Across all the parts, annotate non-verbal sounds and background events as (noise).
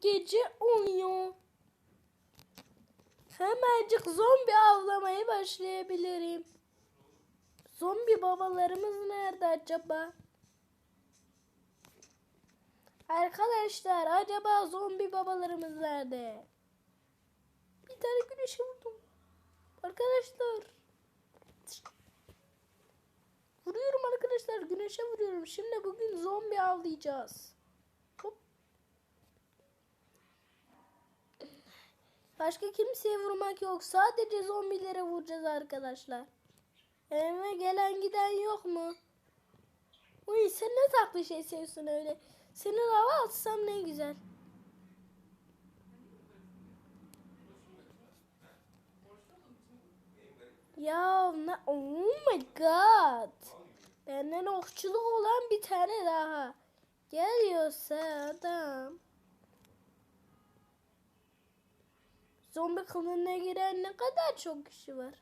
gece oluyor. Hemencik zombi avlamaya başlayabilirim. Zombi babalarımız nerede acaba? Arkadaşlar acaba zombi babalarımız nerede? Bir tane güneşe vurdum. Arkadaşlar. Vuruyorum arkadaşlar. Güneşe vuruyorum. Şimdi bugün zombi avlayacağız. Başka kimseye vurmak yok. Sadece zombilere vuracağız arkadaşlar. Eve gelen giden yok mu? Uy sen ne tatlı şey seviyorsun öyle. Senin hava atsam ne güzel. Ya ne? Oh my god. Benden okçuluk olan bir tane daha. Geliyorsa adam. Zombi kılığına giren ne kadar çok kişi var.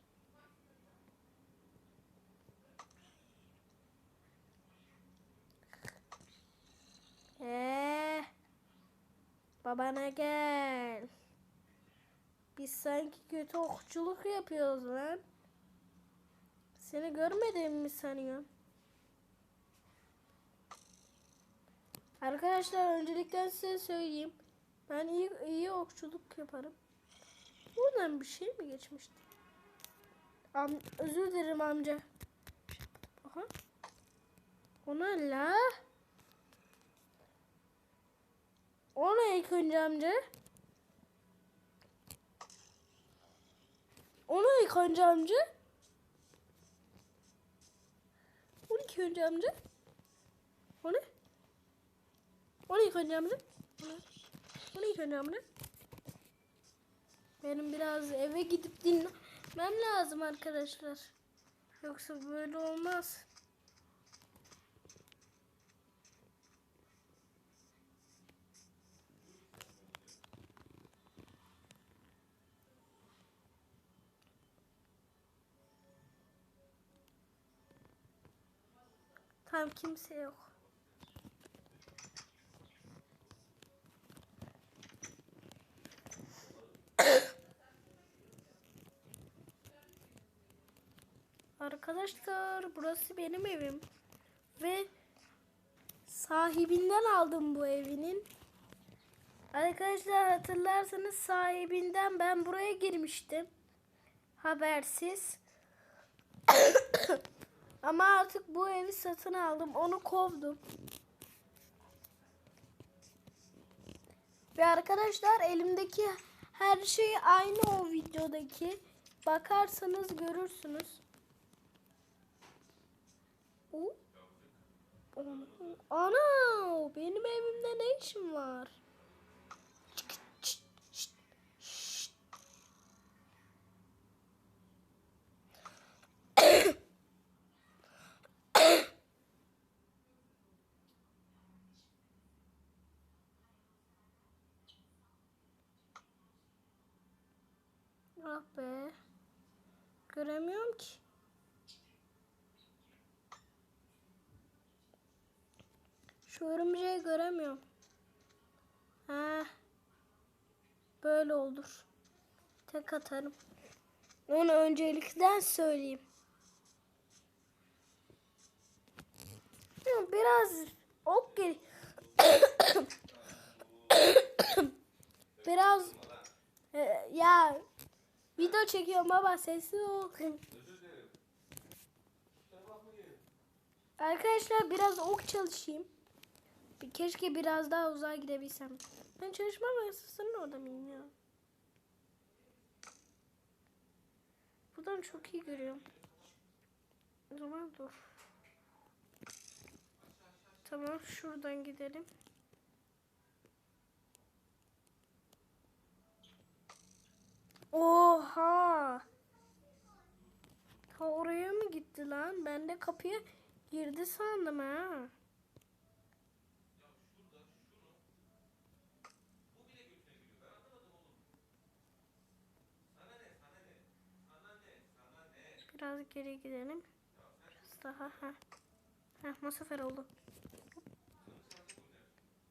Ee, babana gel. Biz sanki kötü okçuluk yapıyoruz lan. Seni görmedim mi sanıyorsun? Arkadaşlar öncelikle size söyleyeyim. Ben iyi iyi okçuluk yaparım. Buradan bir şey mi geçmişti? Am özür dilerim amca. Aha. O ne la? O ne ilk önce amca? O ne ilk önce amca? 12 önce amca. O ne? 12 önce amca. O ne? 12 önce amca. Benim biraz eve gidip dinlemem lazım arkadaşlar. Yoksa böyle olmaz. Tam kimse yok. Arkadaşlar burası benim evim. Ve sahibinden aldım bu evinin. Arkadaşlar hatırlarsanız sahibinden ben buraya girmiştim. Habersiz. (coughs) Ama artık bu evi satın aldım. Onu kovdum. Ve arkadaşlar elimdeki her şey aynı o videodaki. Bakarsanız görürsünüz. Oo. Ana benim evimde ne işim var? (coughs) Ah be. Göremiyorum ki. Şu örümceği göremiyorum. Ha. Böyle olur. Tek atarım. Onu öncelikten söyleyeyim. Biraz ok gel. (coughs) Biraz e, ya video çekiyorum baba sesi ol. Arkadaşlar biraz ok çalışayım. Keşke biraz daha uzağa gidebilsem. Ben çalışma masasının orada mıyım ya? Buradan çok iyi görüyorum. O zaman dur. Tamam şuradan gidelim. Oha! Ha oraya mı gitti lan? Ben de kapıya girdi sandım ha. Biraz geri gidelim. Biraz daha ha. Heh, sefer oldu.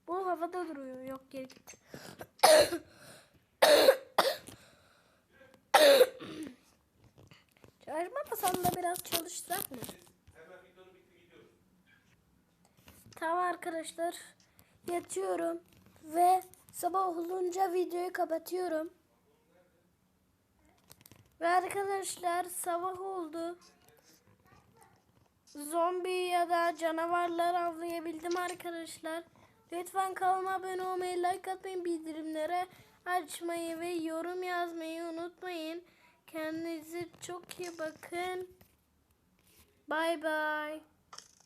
Bu havada duruyor. Yok geri gitti. (coughs) Çalışmamasam da biraz çalışsak mı? Tamam arkadaşlar. Yatıyorum. Ve sabah olunca videoyu kapatıyorum. Ve arkadaşlar sabah oldu. Zombi ya da canavarlar avlayabildim arkadaşlar. Lütfen kanalıma abone olmayı, like atmayı, bildirimlere açmayı ve yorum yazmayı unutmayın. Kendinize çok iyi bakın. Bay bay.